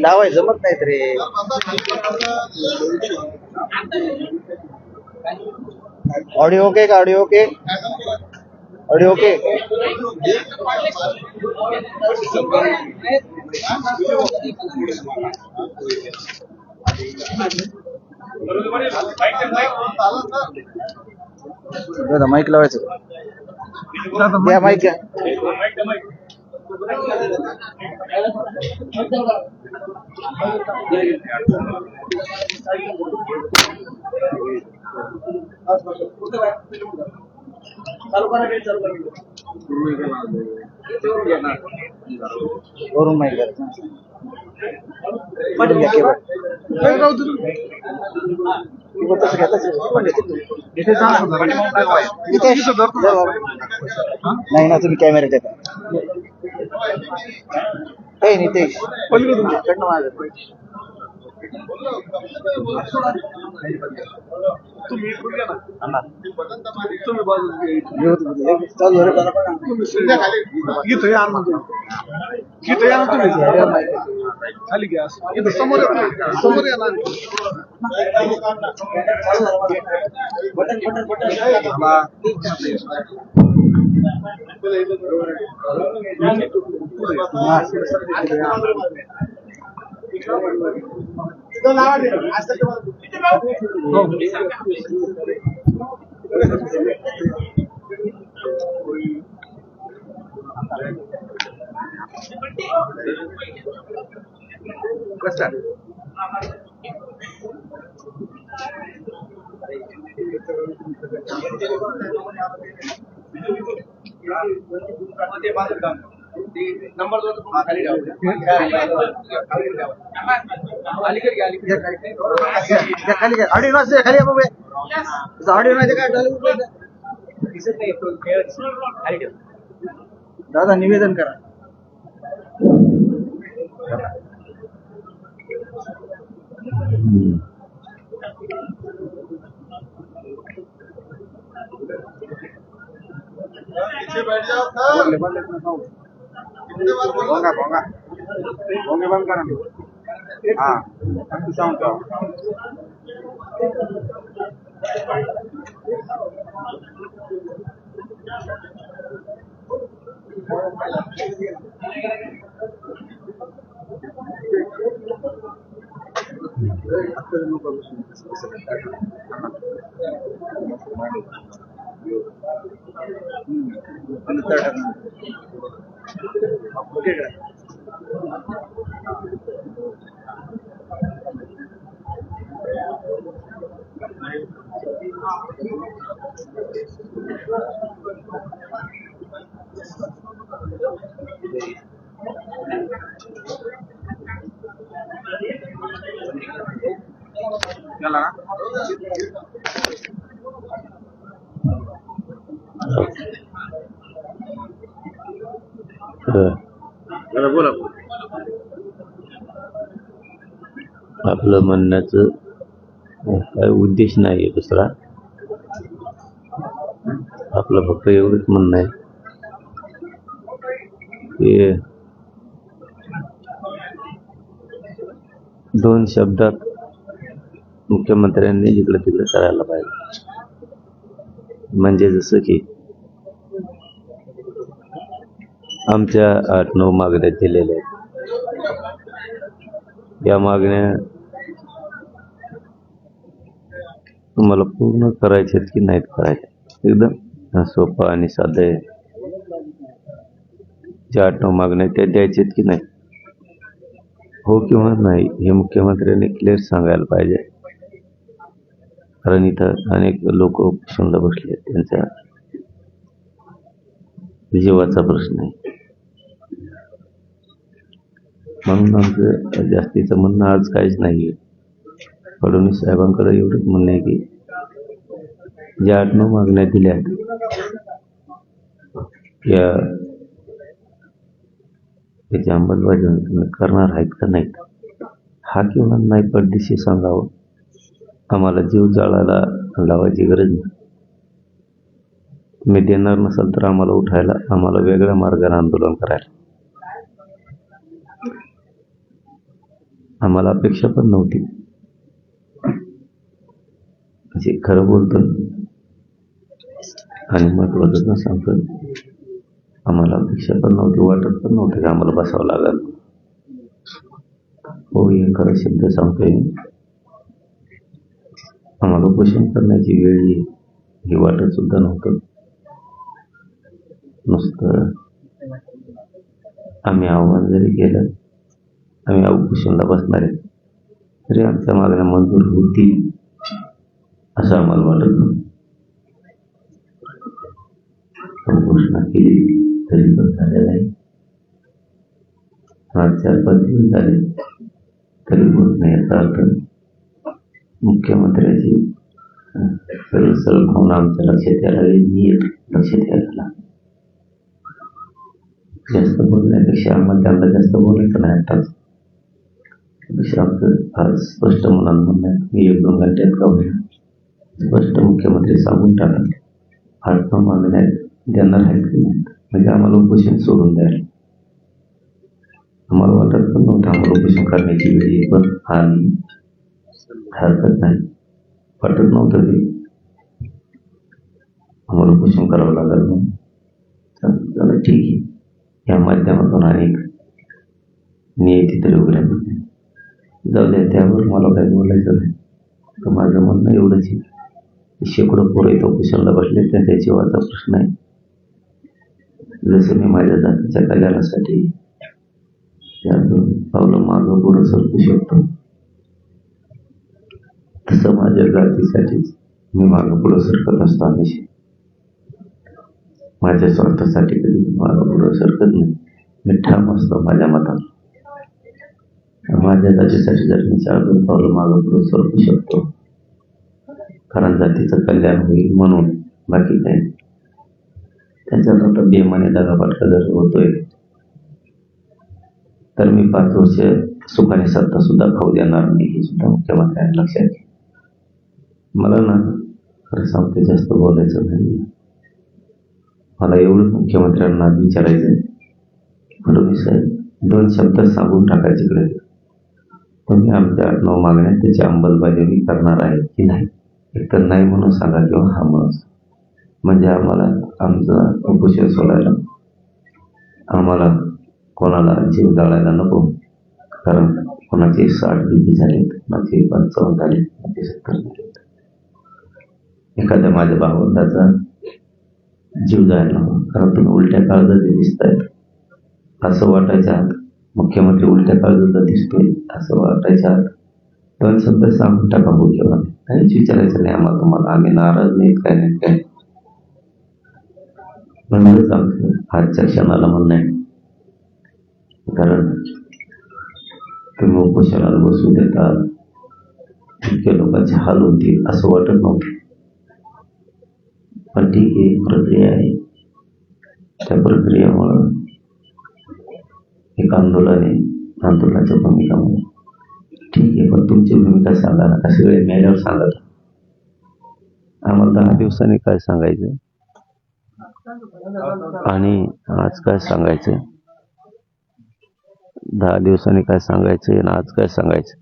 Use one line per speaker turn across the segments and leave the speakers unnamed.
लावाय जमत नाहीत रे ऑडिओ ओके का? ऑडिओ ओके ऑडिओ ओके दादा माईक लावायचं द्या माईक घ्या वरून नाही ना तुम्ही कॅमेरा देता. काही कडनं माझं.
इथं या ना. तुम्ही इथं या ना तुम्ही खाली घ्या इथं समोर समोर या ना
Gracias. खाली घ्या ऑडिओ नसते खाली या बाबा ऑडिओ नाही तर काय झालं? दादा निवेदन करा bonga, bonga. Bonga bang karam. Ah, aku sound tau. Thank you. करा हा तू सांगतो बोला.
आपलं म्हणण्याचं काय उद्देश नाही आहे दुसरा. आपलं फक्त एवढंच म्हणणं आहे. की दोन शब्दात मुख्यमंत्र्यांनी जिकडं तिकडे करायला पाहिजे. म्हणजे जसं की आमच्या आठ नऊ मागण्या दिलेल्या आहेत. या मागण्या तुम्हाला पूर्ण करायचे आहेत की नाहीत करायचे एकदम सोपं आणि साधं आहे. ज्या आठ नऊ मागण्या त्या द्यायच्या आहेत की नाही? हो किंवा नाही हे मुख्यमंत्र्यांनी क्लिअर सांगायला पाहिजे. कारण इथं अनेक लोक समजा बसले आहेत. त्यांच्या जीवाचा प्रश्न आहे. म्हणून आमचं जास्तीचं म्हणणं आज काहीच नाही आहे फडणवीस साहेबांकडे एवढंच म्हणणं आहे की ज्या आठ नऊ मागण्या दिल्या या त्याची अंमलबजावणी करणार आहेत का नाहीत हा किंवा नाही पडदिशी सांगावं. आम्हाला जीव जाळायला लावायची गरज नाही. तुम्ही देणार नसाल तर आम्हाला उठायला आम्हाला वेगळ्या मार्गाने आंदोलन करायला. आम्हाला अपेक्षा पण नव्हती. म्हणजे खरं बोलतो आणि महत्वाचं पण सांगतो आम्हाला अपेक्षा पण नव्हती वाटत पण नव्हतं की आम्हाला बसावं लागेल. हो हे खरं शब्द सांगतोय. मी. आम्हाला उपोषण करण्याची वेळ ही हे वाटत सुद्धा नव्हतं. नुसतं आम्ही आव्हान जरी केलं आम्ही उपोषणला बसणार आहेत तरी आमच्या मागण्या मंजूर होतील असं आम्हाला वाटत घोषणा केली तरी पण झालेला नाही आज चार पाच दिवस झाले तरी होत नाही याचा अर्थ मुख्यमंत्र्याची सरळ सरळ भावना आमच्या लक्षात यायला लागली नीट लक्षात यायला लागली. जास्त बोलण्यापेक्षा आम्हाला त्यांना जास्त बोलायचं नाही आताच त्यापेक्षा आमचं स्पष्ट मुलांना म्हणणं मी एक दोन घंट्यात का होईना स्पष्ट मुख्यमंत्री सांगून टाका आज पण मागण्या देणार आहेत की नाही? म्हणजे आम्हाला उपोषण सोडून द्यायला. आम्हाला वाटत पण नव्हतं आम्हाला उपोषण करण्याची वेळ येईल पण आम्ही हरकत नाही. वाटत नव्हतं ते. आम्हाला उपोषण करावं लागेल म्हणून. चला ठीक आहे. या माध्यमातून अनेक नियती तरी उघड्या जाऊ द्या त्यावर मला काही बोलायचं नाही. तर माझं म्हणणं एवढंच आहे. की शेकडो पोरं इथं कुशलला बसले त्यांच्या जीवाचा प्रश्न आहे. जसं मी माझ्या जातीच्या कल्याणासाठी त्यातून दोन पावलं मागं पुढं सरकू शकतो तसं माझ्या जातीसाठीच मी मागं पुढं सरकत असतो हमेशा. माझ्या स्वार्थासाठी कधी मागं पुढं सरकत नाही. मी ठाम असतो माझ्या मतात माझ्या जातीसाठी जर मी चार पावलं मागं पुढे सरकू शकतो. कारण जातीचं कल्याण होईल म्हणून बाकी काही नाही. त्याच्यात बेमाने दगापाटका जर होतोय तर मी पाच वर्ष सुखाने सत्ता सुद्धा खाऊ देणार नाही हे सुद्धा मुख्यमंत्र्यांनी लक्षात मला ना खरं सांगते जास्त बोलायचं नाही. मला एवढं मुख्यमंत्र्यांना विचारायचं आहे फडणवीस साहेब दोन शब्द सांगून टाकायचे इकडे. तुम्ही आमच्या आठ नऊ मागण्या त्याची अंमलबजावणी करणार आहे की नाही एकतर नाही म्हणून सांगा किंवा हा म्हणून म्हणजे आम्हाला आमचा उपोषण सोडायला आम्हाला कोणाला जीव जाळायला नको कारण कोणाचे साठ डिग्री झाले कोणाचे पंचावन्न झाले कोणाचे सत्तर झाले एखाद्या माझ्या भावंडाचा जीव जायला नको कारण तुम्ही उलट्या काळजाचे आहेत असं वाटायचं मुख्यमंत्री उलट्या काळजाचा दिसतोय असं वाटायच्या पण दोन सांगून टाका हो काहीच विचारायचं नाही आम्हाला तुम्हाला. आम्ही नाराज नाहीत काय नाही काय म्हणूनच आमचं आजच्या क्षणाला म्हणणं आहे. कारण तुम्ही उपोषणाला बसू देता इतक्या लोकांचे हाल होतील असं वाटत नव्हतं. पण ठीक आहे प्रक्रिया आहे. त्या प्रक्रियेमुळं एक आंदोलन आहे आंदोलनाच्या भूमिकामुळे ठीक आहे पण तुमची भूमिका सांगा ना कशी वेळ मिळाल्यावर सांगा आम्हाला दहा दिवसांनी काय सांगायचं? आणि आज काय सांगायचं? दहा दिवसांनी काय सांगायचं आणि आज काय सांगायचं?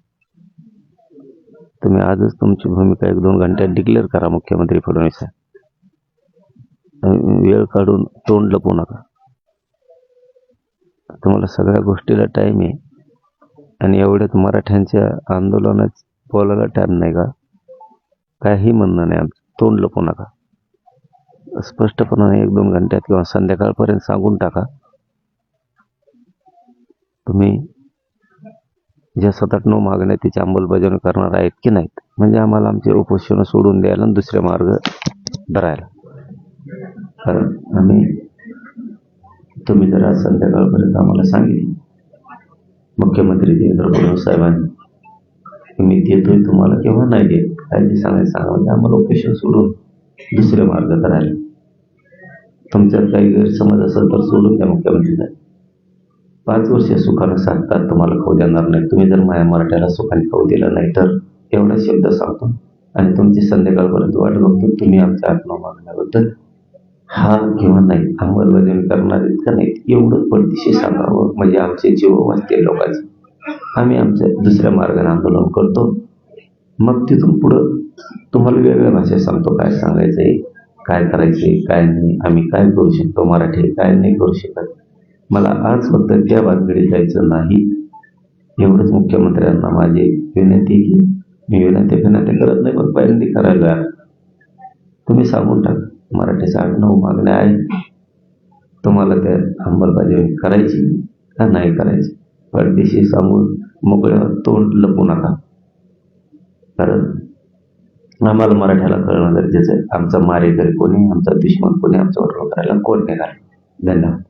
तुम्ही आजच तुमची भूमिका एक दोन घंट्यात डिक्लेअर करा मुख्यमंत्री फडणवीस वेळ काढून तोंड लपवू नका. तुम्हाला सगळ्या गोष्टीला टाईम आहे. आणि एवढ्यात मराठ्यांच्या आंदोलनात बोलायला टाईम नाही का? काही म्हणणं नाही आमचं. तोंड लपू नका. स्पष्टपणाने एक दोन घंट्यात किंवा संध्याकाळपर्यंत सांगून टाका. तुम्ही ज्या सात आठ नऊ मागण्या त्याची अंमलबजावणी करणार आहेत की नाहीत म्हणजे आम्हाला आमचे उपोषण सोडून द्यायला आणि दुसरे मार्ग धरायला. कारण आम्ही तुम्ही जर आज संध्याकाळपर्यंत आम्हाला सांगितले. मुख्यमंत्री देवेंद्र फडणवीस साहेबांनी. मी देतोय तुम्हाला केव्हा नाही देत काय ते सांगायचं. सांगा म्हणजे आम्हाला ओकेशन सोडून दुसरे मार्ग करायला तुमच्यात काही गैरसमज असेल तर सोडून द्या मुख्यमंत्री साहेब. पाच वर्ष सुखानं साधतात तुम्हाला खाऊ देणार नाही. तुम्ही जर माझ्या मराठ्याला सुखाने खाऊ दिलं नाही तर एवढा शब्द सांगतो. आणि तुमची संध्याकाळपर्यंत वाट बघतो. तुम्ही आमच्या आत्मा मागण्याबद्दल हा किंवा नाही अंमलबजावणी करणार आहेत का नाही एवढं पडदिशी सांगावं म्हणजे आमचे जीव वाचते लोकांचे. आम्ही आमच्या दुसऱ्या मार्गाने आंदोलन करतो. मग तिथून पुढं तुम्हाला वेगळ्या भाषेत सांगतो काय सांगायचंय काय करायचंय काय नाही आम्ही काय करू शकतो मराठी काय नाही करू शकत. मला आज फक्त त्या बातमीकडे जायचं नाही. एवढंच मुख्यमंत्र्यांना माझी विनंती की मी विनंती विनंती करत नाही पण पहिल्यांदा करायला तुम्ही सांगून टाका. मराठीचा आठ नऊ मागण्या आहेत. तुम्हाला त्या अंमलबजावणी करायची का नाही करायची? परदेशी सांगून मोकळ्यावर तोंड लपू नका. कारण आम्हाला मराठ्याला कळणं गरजेचं आहे. आमचा मारेकरी कोणी आमचा दुश्मन कोणी आमच्यावर करायला कोण नाही धन्यवाद.